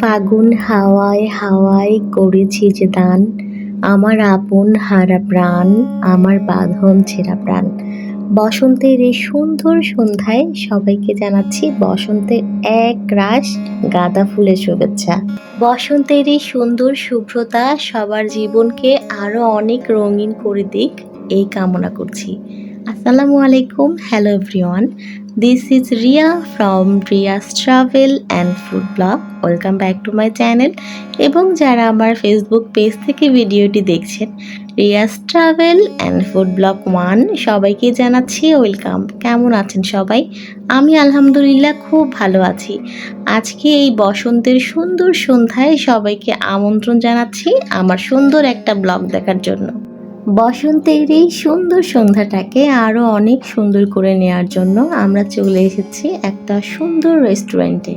ফাগুন হাওয়ায় হাওয়ায় করেছি যে দান। আমার আপন হারা প্রাণ, আমার বাঁধন ছেঁড়া প্রাণ। বসন্তের এই সুন্দর সন্ধ্যায় সবাইকে জানাচ্ছি বসন্তের এক রাশ গাঁদা ফুলের শুভেচ্ছা। বসন্তের এই সুন্দর শুভ্রতা সবার জীবনকে আরও অনেক রঙিন করে দিক, এই কামনা করছি। আসসালামু আলাইকুম hello everyone this is Riya from Riya's travel and food blog welcome back to my channel এবং যারা আমার ফেসবুক পেজ থেকে ভিডিওটি দেখছেন Riya's travel and food blog one সবাইকে জানাচ্ছি ওয়েলকাম কেমন আছেন সবাই? আমি আলহামদুলিল্লাহ খুব ভালো আছি। আজকে এই বসন্তের সুন্দর সন্ধ্যায় সবাইকে আমন্ত্রণ জানাচ্ছি আমার সুন্দর একটা ব্লগ দেখার জন্য। বসন্তের এই সুন্দর সন্ধ্যাটাকে আরও অনেক সুন্দর করে নেওয়ার জন্য আমরা চলে এসেছি একটা সুন্দর রেস্টুরেন্টে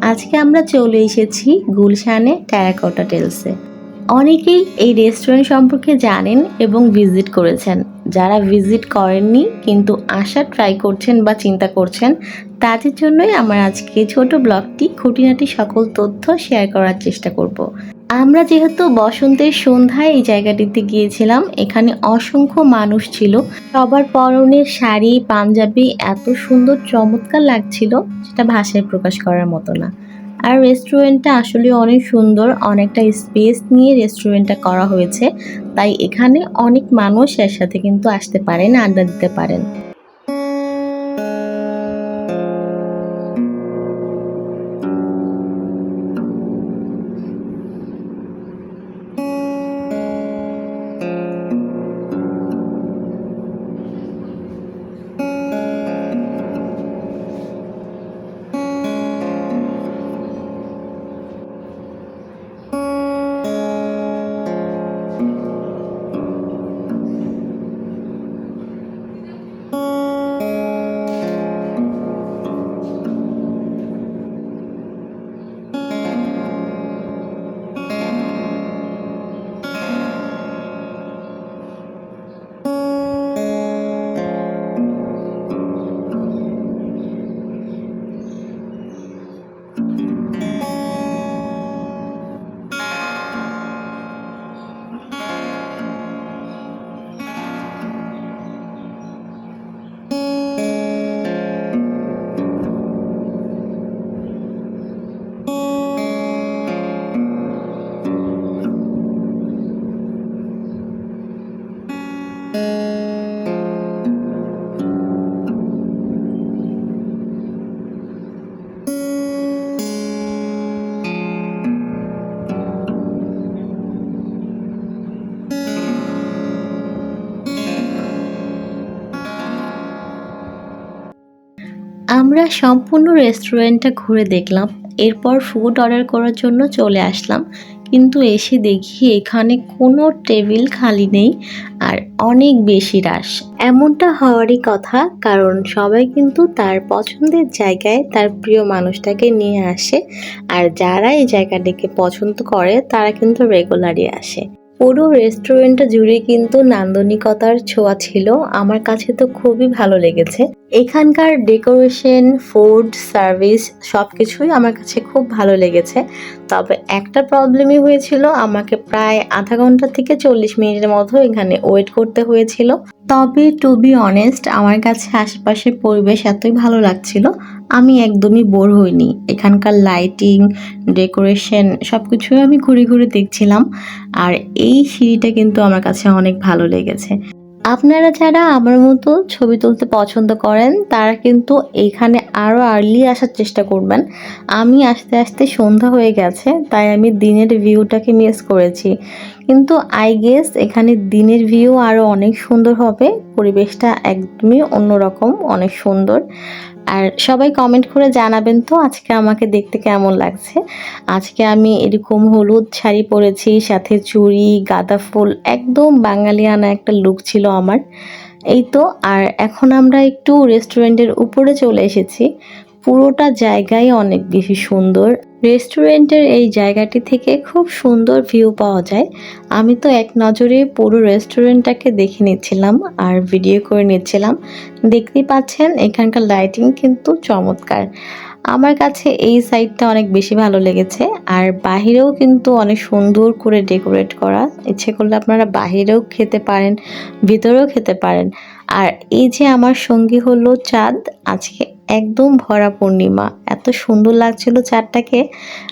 আজকে আমরা চলে এসেছি গুলশানে ট্যারাকোটা টেলসে অনেকেই এই রেস্টুরেন্ট সম্পর্কে জানেন এবং ভিজিট করেছেন। যারা ভিজিট করেননি কিন্তু আসার ট্রাই করছেন বা চিন্তা করছেন, তাদের জন্যই আমার আজকে ছোট ব্লগটি খুঁটিনাটি সকল তথ্য শেয়ার করার চেষ্টা করব। আমরা যেহেতু বসন্তের সন্ধ্যায় এই জায়গাটিতে গিয়েছিলাম, এখানে অসংখ্য মানুষ ছিল। সবার পরনের শাড়ি, পাঞ্জাবি এত সুন্দর চমৎকার লাগছিল, সেটা ভাষায় প্রকাশ করার মতো না। আর রেস্টুরেন্টটা আসলে অনেক সুন্দর, অনেকটা স্পেস নিয়ে রেস্টুরেন্টটা করা হয়েছে। তাই এখানে অনেক মানুষ এর সাথে কিন্তু আসতে পারেন, আড্ডা দিতে পারেন। আমরা সম্পূর্ণ রেস্টুরেন্টটা ঘুরে দেখলাম, এরপর ফুড অর্ডার করার জন্য চলে আসলাম। কিন্তু এসে দেখি এখানে কোনো টেবিল খালি নেই আর অনেক বেশি রাশ। এমনটা হওয়ারই কথা, কারণ সবাই কিন্তু তার পছন্দের জায়গায় তার প্রিয় মানুষটাকে নিয়ে আসে আর যারা এই জায়গাটিকে পছন্দ করে, তারা কিন্তু রেগুলারই আসে। পুরো রেস্টুরেন্টটা জুড়ে কিন্তু নান্দনিকতার ছোঁয়া ছিল। আমার কাছে তো খুবই ভালো লেগেছে। এখানকার ডেকোরেশন, ফুড, সার্ভিস সব কিছুই আমার কাছে খুব ভালো লেগেছে। তবে একটা প্রবলেমই হয়েছিল, আমাকে প্রায় আধা ঘণ্টা থেকে চল্লিশ মিনিটের মতো এখানে ওয়েট করতে হয়েছিল। তবে টু বি অনেস্ট আমার কাছে আশেপাশের পরিবেশ এতই ভালো লাগছিল, আমি একদমই বোর হইনি। এখানকার লাইটিং ডেকোরেশন সব কিছুই আমি ঘুরে ঘুরে দেখছিলাম, আর এই সিঁড়িটা কিন্তু আমার কাছে অনেক ভালো লেগেছে। আপনারা যারা আমার মতো ছবি তুলতে পছন্দ করেন, তারা কিন্তু এখানে আরও আর্লি আসার চেষ্টা করবেন। আমি আস্তে আস্তে সন্ধ্যা হয়ে গেছে, তাই আমি দিনের ভিউটাকে মিস করেছি। কিন্তু আই গেস এখানে দিনের ভিউ আরও অনেক সুন্দর হবে, পরিবেশটা একদমই অন্যরকম, অনেক সুন্দর। আর সবাই কমেন্ট করে জানাবেন তো আজকে আমাকে দেখতে কেমন লাগছে। আজকে আমি এরকম হলুদ শাড়ি পরেছি, সাথে চুড়ি, গাঁদা ফুল, একদম বাঙালিয়ানা একটা লুক ছিল আমার। এই তো, আর এখন আমরা একটু রেস্টুরেন্টের উপরে চলে এসেছি। পুরোটা জায়গায় অনেক বেশি সুন্দর। রেস্টুরেন্টের এই জায়গাটি থেকে খুব সুন্দর ভিউ পাওয়া যায়। আমি তো এক নজরে পুরো রেস্টুরেন্টটাকে দেখে নিচ্ছিলাম আর ভিডিও করে নিচ্ছিলাম। দেখতেই পাচ্ছেন, এখানকার লাইটিং কিন্তু চমৎকার। আমার কাছে এই সাইডটা অনেক বেশি ভালো লেগেছে আর বাহিরেও কিন্তু অনেক সুন্দর করে ডেকোরেট করা। ইচ্ছে করলে আপনারা বাহিরেও খেতে পারেন, ভিতরেও খেতে পারেন। আর এই যে আমার সঙ্গী হলো চাঁদ, আজকে একদম ভরা পূর্ণিমা। এত সুন্দর লাগছিল চারটাকে।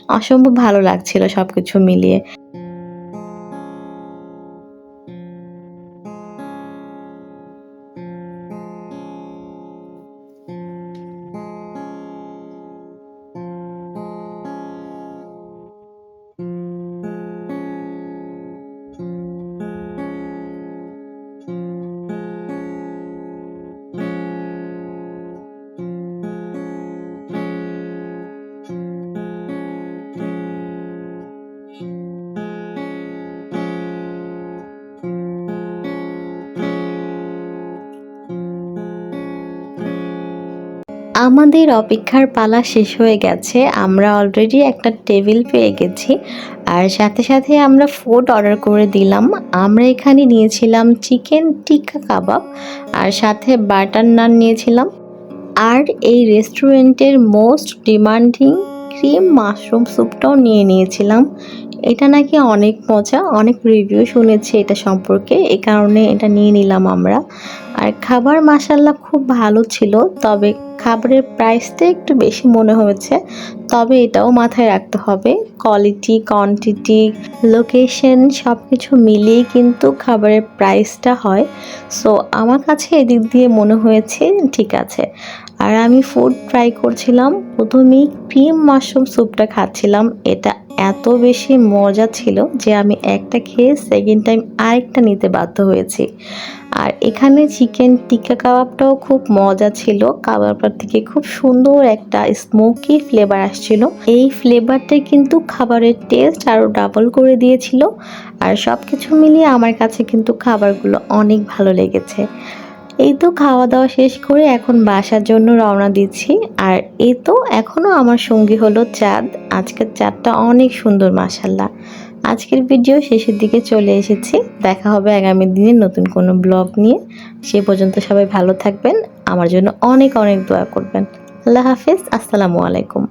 অসম্ভব ভালো লাগছিল সব কিছু মিলিয়ে। আমাদের অপেক্ষার পালা শেষ হয়ে গেছে। আমরা অলরেডি একটা টেবিল পেয়ে গেছি। আর সাথে সাথে আমরা ফুড অর্ডার করে দিলাম। আমরা এখানে নিয়েছিলাম চিকেন টিক্কা কাবাব আর সাথে বাটার নান নিয়েছিলাম। আর এই রেস্টুরেন্টের মোস্ট ডিমান্ডিং ক্রিম মাশরুম স্যুপটাও নিয়ে নিয়েছিলাম। এটা নাকি অনেক মজা, অনেক রিভিউ শুনেছি এটা সম্পর্কে। এ কারণে এটা নিয়ে নিলাম আমরা। আর খাবার মাসাল্লা খুব ভালো ছিল, তবে খাবারের প্রাইসটা একটু বেশি মনে হয়েছে। তবে এটাও মাথায় রাখতে হবে কোয়ালিটি কোয়ান্টিটি লোকেশন সব কিছু মিলিয়ে কিন্তু খাবারের প্রাইসটা হয়। সো আমার কাছে এদিক দিয়ে মনে হয়েছে, ঠিক আছে। আর আমি ফুড ট্রাই করছিলাম। প্রথমেই ক্রিম মাশরুম স্যুপটা খাচ্ছিলাম। এটা এত বেশি মজা ছিল যে আমি একটা খেয়ে সেকেন্ড টাইম আরেকটা নিতে বাধ্য হয়েছি। আর এখানে চিকেন টিক্কা কাবাবটাও খুব মজা ছিল। কাবাবটার থেকে খুব সুন্দর একটা স্মোকি ফ্লেভার আসছিল। এই ফ্লেভারটা কিন্তু খাবারের টেস্ট আরও ডাবল করে দিয়েছিল। আর সব কিছু মিলিয়ে আমার কাছে কিন্তু খাবারগুলো অনেক ভালো লেগেছে। এই তো খাওয়া দাওয়া শেষ করে এখন বাসার জন্য রওনা দিচ্ছি। আর এই তো এখনও আমার সঙ্গী হলো চাঁদ। আজকের চাঁদটা অনেক সুন্দর মাসাল্লাহ আজকের ভিডিও শেষের দিকে চলে এসেছি। দেখা হবে আগামী দিনে নতুন কোনো ব্লগ নিয়ে। সে পর্যন্ত সবাই ভালো থাকবেন। আমার জন্য অনেক অনেক দোয়া করবেন। আল্লাহ হাফিজ। আসসালামু আলাইকুম।